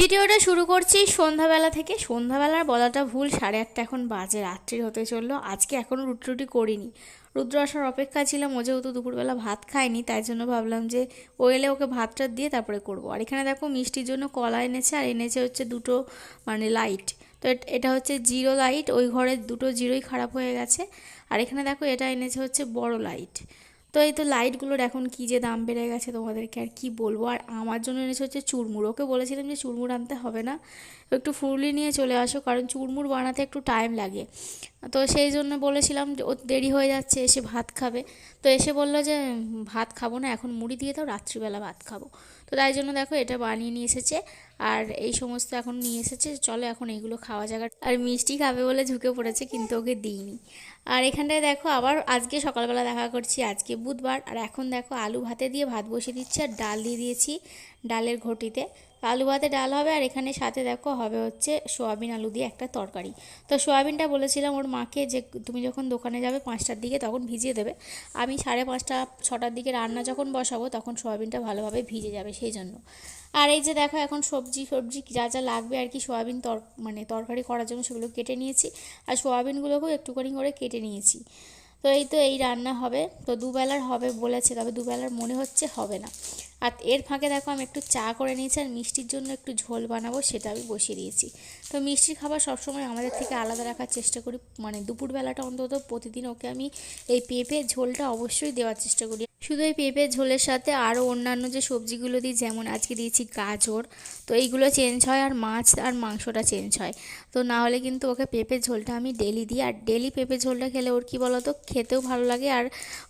ভিডিওটা শুরু করছি সন্ধ্যাবেলা থেকে। সন্ধ্যাবেলার বলাটা ভুল, সাড়ে আটটা এখন বাজে রাত্রির হতে চলল। আজকে এখনও রুটি করিনি। রুদ্র আসার অপেক্ষা ছিলাম ও যেহেতু দুপুরবেলা ভাত খায়নি, তাই জন্য ভাবলাম যে ও এলে ওকে ভাতটা দিয়ে তারপরে করব। আর এখানে দেখো মিষ্টির জন্য কলা এনেছে, আর এনেছে হচ্ছে দুটো মানে লাইট। তো এটা হচ্ছে জিরো লাইট, ওই ঘরের দুটো জিরোই খারাপ হয়ে গেছে। আর এখানে দেখো এটা এনেছে হচ্ছে বড় লাইট। তো এই তো লাইটগুলোর এখন কী যে দাম বেড়ে গেছে তোমাদেরকে আর কি বলব? আর আমার জন্য এনেছে হচ্ছে চুরমুর। ওকে বলেছিলাম যে চুরমুর আনতে হবে না। একটু ফুরলি নিয়ে চলে আসো, কারণ চুরমুর বানাতে একটু টাইম লাগে। তো সেই জন্য বলেছিলাম যে ও দেরি হয়ে যাচ্ছে, এসে ভাত খাবে। তো এসে বলল যে ভাত খাব না, এখন মুড়ি দিয়ে দাও, রাত্রিবেলা ভাত খাব। তো তাই জন্য দেখো এটা বানিয়ে নিয়ে এসেছে। আর এই সমস্ত এখন নিয়ে এসেছে, চলো এখন এইগুলো খাওয়া যাক। আর মিষ্টি খাবে বলে ঝুঁকে পড়েছে, কিন্তু ওকে দিইনি। আর এখানটায় দেখো, আবার আজকে সকালবেলা দেখা করছি, আজকে বুধবার। আর এখন দেখো, আলু ভাতে দিয়ে ভাত বসিয়ে দিচ্ছি আর ডাল দিয়ে দিয়েছি ডালের ঘটিতে। আলু ভাতে ডাল হবে, আর এখানে সাথে দেখো, হবে হচ্ছে সোয়াবিন আলু দিয়ে একটা তরকারি। তো সোয়াবিনটা বলেছিলাম ওর মাকে যে, তুমি যখন দোকানে যাবে পাঁচটার দিকে, তখন ভিজিয়ে দেবে। আমি সাড়ে পাঁচটা, ছটার দিকে রান্না যখন বসাবো, তখন সোয়াবিনটা ভালোভাবে ভিজে যাবে, সেই জন্য। আর এই যে দেখো এখন সবজি সবজি যা যা লাগবে আর কি সোয়াবিন তর মানে তরকারি করার জন্য সেগুলো কেটে নিয়েছি। আর সোয়াবিনগুলোকেও একটুখানি করে কেটে নিয়েছি। তো এই তো এই রান্না হবে। তো দুবেলার হবে বলেছে, তবে দুবেলার মনে হচ্ছে হবে না। আর এর ফাঁকে দেখো আমি একটু চা করে নিয়েছি আর মিষ্টির জন্য একটু ঝোল বানাবো সেটা আমি বসিয়ে দিয়েছি। তো মিষ্টির খাবার সবসময় আমাদের থেকে আলাদা রাখার চেষ্টা করি। মানে দুপুরবেলাটা অন্তত প্রতিদিন ওকে আমি এই পেঁপে ঝোলটা অবশ্যই দেওয়ার চেষ্টা করি। শুধু এই পেঁপের ঝোলের সাথে আরও অন্যান্য যে সবজিগুলো দিই, যেমন আজকে দিয়েছি গাজর, তো এইগুলো চেঞ্জ হয় আর মাছ আর মাংসটা চেঞ্জ হয়। তো না হলে কিন্তু ওকে পেঁপের ঝোলটা আমি ডেলি দিই। আর ডেলি পেঁপের ঝোলটা খেলে ওর কী বলতো খেতেও ভালো লাগে আর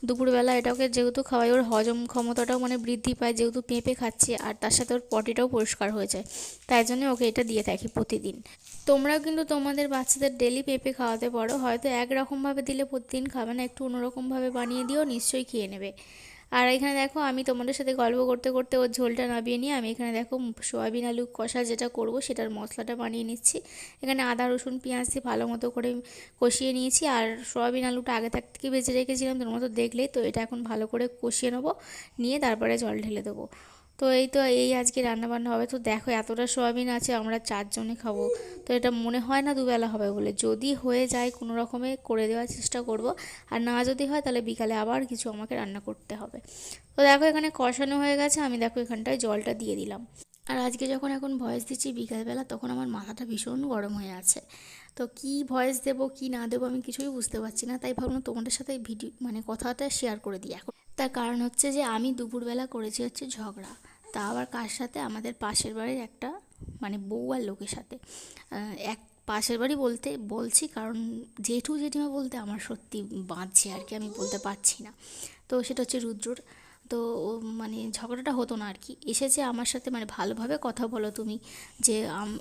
দুপুরবেলা এটা ওকে যেহেতু খাওয়াই, ওর হজম ক্ষমতাটাও মানে বৃদ্ধি পায় যেহেতু পেঁপে খাচ্ছে আর তার সাথে ওর পটিটাও পরিষ্কার হয়ে যায়। তাই জন্য ওকে এটা দিয়ে থাকি প্রতিদিন। তোমরাও কিন্তু তোমাদের বাচ্চাদের ডেলি পেঁপে খাওয়াতে পারো, হয়তো একরকমভাবে দিলে প্রতিদিন খাবে না, একটু অন্যরকমভাবে বানিয়ে দিও নিশ্চয়ই খেয়ে নেবে। আর এখানে দেখো, আমি তোমাদের সাথে গল্প করতে করতে ওর ঝোলটা নামিয়ে নিয়ে আমি এখানে দেখো সোয়াবিন, আলু, কষা যেটা করব সেটার মশলাটা বানিয়ে নিচ্ছি। এখানে আদা, রসুন, পেঁয়াজ দিয়ে ভালো মতো করে কষিয়ে নিয়েছি। আর সোয়াবিন, আলুটা আগে থাক থেকে ভেজে রেখেছিলাম তোর মতো দেখলেই। তো এটা এখন ভালো করে কষিয়ে নেব, নিয়ে তারপরে জল ঢেলে দেবো। তো এই তো এই আজকে রান্নাবান্না হবে। তো দেখো এতটা সোয়াবিন আছে, আমরা চারজনে খাব। তো এটা মনে হয় না দুবেলা হবে বলে। যদি হয়ে যায় কোনো রকমে করে দেওয়ার চেষ্টা করব। আর না যদি হয় তাহলে বিকালে আবার কিছু আমাকে রান্না করতে হবে। তো দেখো এখানে কষানো হয়ে গেছে, আমি দেখো এখানটায় জলটা দিয়ে দিলাম। আর আজকে যখন এখন ভয়েস দিচ্ছি বিকালবেলা, তখন আমার মাথাটা ভীষণ গরম হয়ে আছে। তো কি ভয়েস দেবো, কি না দেবো আমি কিছুই বুঝতে পারছি না। তাই ভাবলাম তোমাদের সাথে ভিডিও মানে কথাটা শেয়ার করে দিই। এখন তার কারণ হচ্ছে যে আমি দুপুরবেলা করেছি হচ্ছে ঝগড়া। তা আবার কার সাথে? আমাদের পাশের বাড়ির একটা মানে বউ আর লোকের সাথে। এক পাশের বাড়ি বলতে, বলছি কারণ জেঠু জেঠিমা বলতে আমার সত্যি বাঁধছে আর কি, আমি বলতে পারছি না। তো সেটা হচ্ছে রুদ্রর। তো মানে ঝগড়াটা হতো না আর কি এসেছে আমার সাথে মানে ভালোভাবে কথা বলো তুমি যে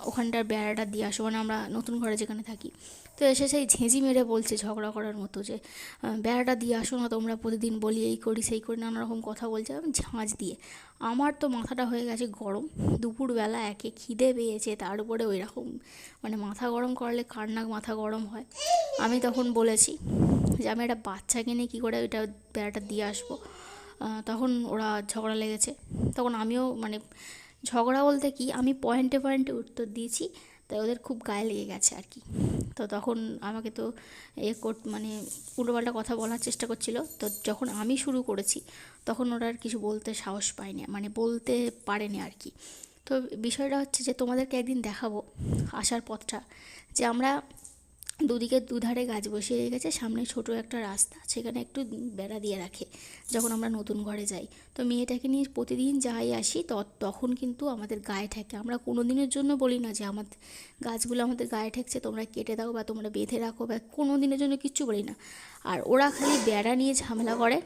ওখানটার বেড়াটা দিয়ে আসো মানে আমরা নতুন ঘরে যেখানে থাকি। তো এসে সেই ঝেঁঝি মেরে বলছে ঝগড়া করার মতো যে বেড়াটা দিয়ে আসো না তোমরা, প্রতিদিন বলি এই করি, সেই করি, নানা রকম কথা বলছে, আমি ঝাঁঝ দিয়ে। আমার তো মাথাটা হয়ে গেছে গরম, দুপুরবেলা একে খিদে পেয়েছে, তার উপরে ওই রকম মানে মাথা গরম করলে কার না মাথা গরম হয়? আমি তখন বলেছি যে, আমি একটা বাচ্চাকে নিয়ে কী করে ওইটা বেড়াটা দিয়ে আসব? তখন ওরা ঝগড়া লেগেছে। তখন আমিও মানে ঝগড়া বলতে কি, আমি পয়েন্টে পয়েন্টে উত্তর দিয়েছি, তাই ওদের খুব গায়ে লেগে গেছে আর কি। তো তখন আমাকে তো এ কোট মানে উল্টোপাল্টা কথা বলার চেষ্টা করছিল। তো যখন আমি শুরু করেছি, তখন ওরা আর কিছু বলতে সাহস পায়নি মানে বলতে পারেনি আর কি। তো বিষয়টা হচ্ছে যে তোমাদেরকে একদিন দেখাবো আসার পথটা, যে আমরা দুদিকে দুধারে গাছ বসিয়ে রেখেছে সামনে ছোট একটা রাস্তা, সেখানে একটু বেড়া দিয়ে রাখে যখন আমরা নতুন ঘরে যাই। তো মেয়েটাকে নিয়ে প্রতিদিন যাই আসি, ত, তখন কিন্তু আমাদের গায়ে ঠেকে। আমরা কোনো দিনের জন্য বলি না যে আমাদের গাছগুলো আমাদের গায়ে ঠেকছে, তোমরা কেটে দাও বা তোমরা বেঁধে রাখো বা কোনো দিনের জন্য কিচ্ছু বলি না। আর ওরা খালি বেড়া নিয়ে ঝামেলা করে।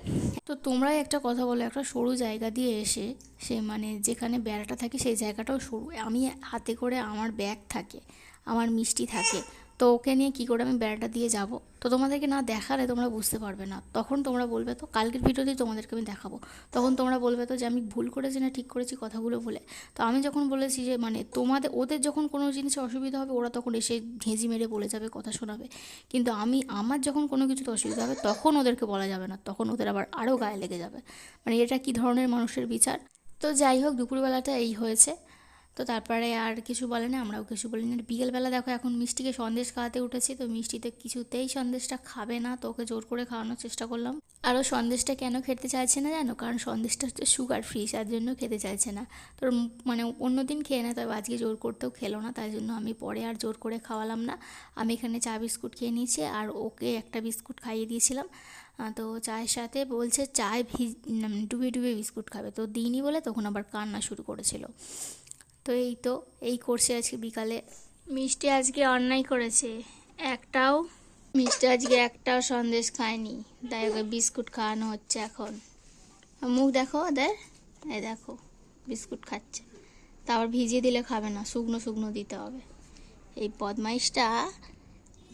তো তোমরাই একটা কথা বলো, একটা সরু জায়গা দিয়ে এসে সে মানে যেখানে বেড়াটা থাকে সেই জায়গাটাও সরু। আমি হাতে করে আমার ব্যাগ থাকে, আমার মিষ্টি থাকে তো ওকে নিয়ে কী করে আমি বেড়াটা দিয়ে যাব? তো তোমাদেরকে না দেখালে তোমরা বুঝতে পারবে না। তখন তোমরা বলবে, তো কালকের ভিডিওতেই তোমাদেরকে আমি দেখাবো। তখন তোমরা বলবে, তো যে আমি ভুল করেছি না ঠিক করেছি কথাগুলো বলে? তো আমি যখন বলেছি যে মানে তোমাদের, ওদের যখন কোনো জিনিসে অসুবিধা হবে, ওরা তখন এসে ঘেঁজি মেরে বলে যাবে, কথা শোনাবে। কিন্তু আমি, আমার যখন কোনো কিছুতে অসুবিধা হবে, তখন ওদেরকে বলা যাবে না। তখন ওদের আবার আরও গায়ে লেগে যাবে। মানে এটা কী ধরনের মানুষের বিচার? তো যাই হোক, দুপুরবেলাটা এই হয়েছে। তো তারপরে আর কিছু বলে না, আমরাও কিছু বলি না। বিকেলবেলা দেখো এখন মিষ্টিকে সন্দেশ খাওয়াতে উঠেছি, তো মিষ্টিতে কিছুতেই সন্দেশটা খাবে না, তো ওকে জোর করে খাওয়ানোর চেষ্টা করলাম। আরও সন্দেশটা কেন খেতে চাইছে না জানো? কারণ সন্দেশটা হচ্ছে সুগার ফ্রি তার জন্য খেতে চাইছে না। তোর মানে অন্য দিন খেয়ে নেয় তবে আজকে জোর করতেও খেলো না, তাই জন্য আমি পরে আর জোর করে খাওয়ালাম না। আমি এখানে চা বিস্কুট খেয়ে নিয়েছি, আর ওকে একটা বিস্কুট খাইয়ে দিয়েছিলাম। তো চায়ের সাথে বলছে, চায় ভিজ ডুবে ডুবে বিস্কুট খাবে। তো দিইনি বলে তখন আবার কান্না শুরু করেছিল। তো এই তো এই করছে আজকে বিকালে। মিষ্টি আজকে অন্যায় করেছে। একটাও? মিষ্টি আজকে একটাও সন্দেশ খায়নি। তাই ওকে বিস্কুট খাওয়ানো হচ্ছে এখন। মুখ দেখো ওদের? এই দেখো বিস্কুট খাচ্ছে। তারপর ভিজিয়ে দিলে খাবে না শুকনো শুকনো দিতে হবে। এই বদমাইশটা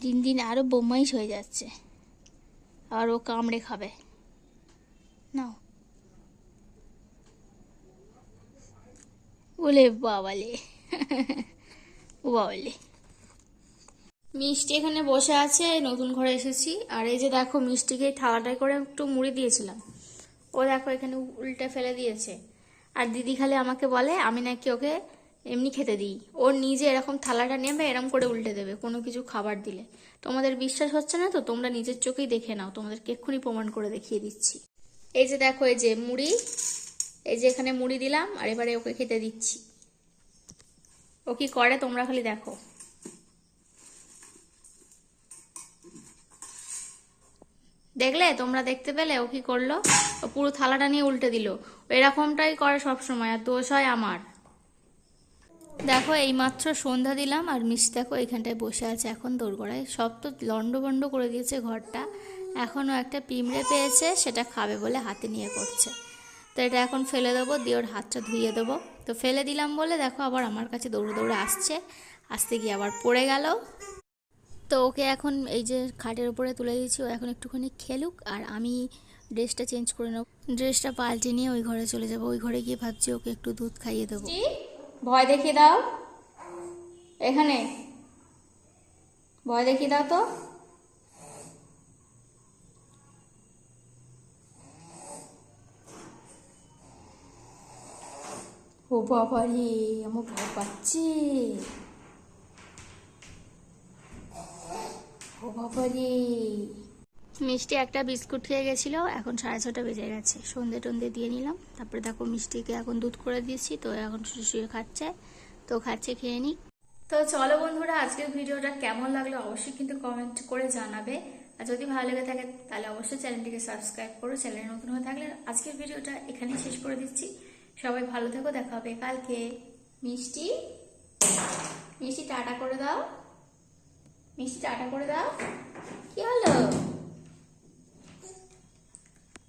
দিন দিন আরও বোমাইশ হয়ে যাচ্ছে। আর ও কামড়ে খাবে। নাও। ওলে বাবালে। ও বাবালে। মিষ্টি এখানে বসে আছে, নতুন ঘরে এসেছি। আর এই যে দেখো, মিষ্টিকে থালাটায় করে একটু মুড়ি দিয়েছিলাম। ও দেখো, এখানে উল্টে ফেলে দিয়েছে। আর দিদি খালি আমাকে বলে, আমি নাকি ওকে এমনি খেতে দিই। ওর নিজে এরকম থালাটা নেবে, এরম করে উল্টে দেবে, কোনো কিছু খাবার দিলে। তোমাদের বিশ্বাস হচ্ছে না তো? তোমরা নিজের চোখেই দেখে নাও। তোমাদেরকে এক্ষুনি প্রমাণ করে দেখিয়ে দিচ্ছি। এই যে দেখো, এই যে মুড়ি এই যে এখানে মুড়ি দিলাম, আর এবারে ওকে খেতে দিচ্ছি। ও কি করে তোমরা খালি দেখো। দেখলে? তোমরা দেখতে পেলে ও কি করল? ও পুরো থালাটা নিয়ে উল্টে দিল। এরকমটাই করে সব সময় আর দোষ হয় আমার। দেখো, এইমাত্র সন্ধ্যা দিলাম, আর মিষ্টি দেখো এখানটায় বসে আছে এখন দোরগোড়ায়। সব তো লন্ডভন্ড করে দিয়েছে ঘরটা। এখনও একটা পিমড়ে পেয়েছে, সেটা খাবে বলে হাতে নিয়ে করছে। এটা এখন ফেলে দেবো, দিয়ে ওর হাতটা ধুয়ে দেবো। তো ফেলে দিলাম বলে দেখো আবার আমার কাছে দৌড়ে দৌড়ে আসছে। আসতে গিয়ে আবার পড়ে গেল। তো ওকে এখন এই যে খাটের উপরে তুলে দিয়েছি, ও এখন একটুখানি খেলুক আর আমি ড্রেসটা চেঞ্জ করে নেব। ড্রেসটা পাল্টে নিয়ে ওই ঘরে চলে যাব। ওই ঘরে গিয়ে ভাবছি ওকে একটু দুধ খাইয়ে দেবো। ভয় দেখিয়ে দাও। এখানে। ভয় দেখিয়ে দাও তো। ও বাবা রে আমার ভয় পাচ্ছে। ও বাবা রে। মিষ্টি একটা বিস্কুট খেয়ে গেছিল এখন সাড়ে ছটা বেজে গেছে। সন্ধে টন্ধে দিয়ে নিলাম। তারপরে দেখো মিষ্টিকে এখন দুধ করে দিয়েছি তো এখন শুয়ে শুয়ে খাচ্ছে। তো খাচ্ছে খেয়ে নিক। তো চলো বন্ধুরা আজকের ভিডিওটা কেমন লাগল অবশ্যই কিন্তু কমেন্ট করে জানাবে। আর যদি ভালো লেগে থাকে তাহলে অবশ্যই চ্যানেলটিকে সাবস্ক্রাইব করো। চ্যানেল নতুন হয়ে থাকলে আজকের ভিডিওটা এখানেই শেষ করে দিচ্ছি। সবাই ভালো থেকো, দেখা হবে কালকে। মিষ্টি? মিষ্টি টাটা করে দাও। মিষ্টি টাটা করে দাও। কি হলো?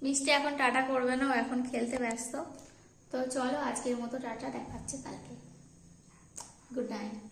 মিষ্টি এখন টাটা করবে না, ও এখন খেলতে ব্যস্ত। তো চলো আজকের মতো টাটা, দেখাচ্ছে কালকে। Good night